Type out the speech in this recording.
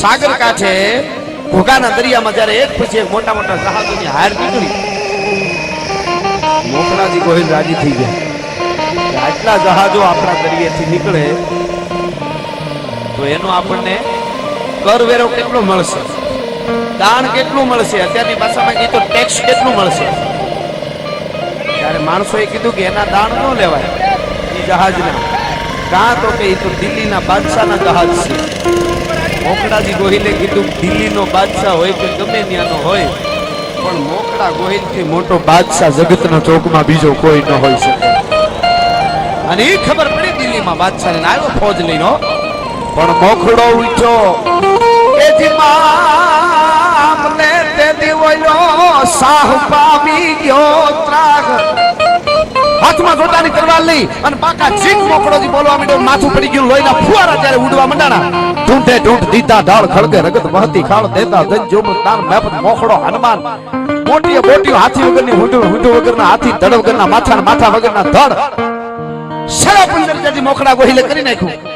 સાગર કાંઠે ઘોઘાના દરિયામાં જ્યારે એક પછી એક મોટા મોટા જહાજોની હાર નીકળી મોકળાજી ગોહિલ રાજી થઈ ગયા. આટલા જહાજો આપણા દરિયેથી નીકળે, તો એનો આપણને કરવેરો કેટલો મળશે? દાણ કેટલું મળશે? અત્યારની ભાષામાં કીધું ટેક્સ કેટલું મળશે? ત્યારે માણસોએ કીધું કે એના દાણ ન લેવાય, એ જહાજના. કાં તો કે એ તો દિલ્હીના બાદશાહના જહાજ છે. મોકળાજી ગોહિલે કીધું, દિલ્હીનો બાદશાહ હોય કે ગમે ત્યાંનો હોય, પણ મોકળા ગોહિલથી મોટો બાદશાહ જગતના ચોકમાં બીજો કોઈ ન હોય શકે. અને એ ખબર પડી દિલ્હીમાં બાદશાહને આવ્યો ફોજ લઈને પણ મોખડો ઉઠ્યો, એ જી મામલે તે દિવયો સાહ પામી ગયો હાથમાં લઈ અને પાકા ચીક મોકળોજી બોલવા માંડ્યો, માથું પડી ગયું, લોહીના ફુવારા જ્યારે ઉડવા મંડાણા. ઢૂંઢે ઢૂંઢ દીતા ઢાળ ખળગે, રગત વહતી ખાળ દેતા ધન જોમ તાર મેપત મોખડો હનુમાન. મોટી મોટી હાથી વગરની હુંડું હુંડું વગરના હાથી, ધડ વગરના માથા માથા વગરના ધડ. સડા પંદર જાજી મોખડા ગોહિલે કરી નાખ્યું.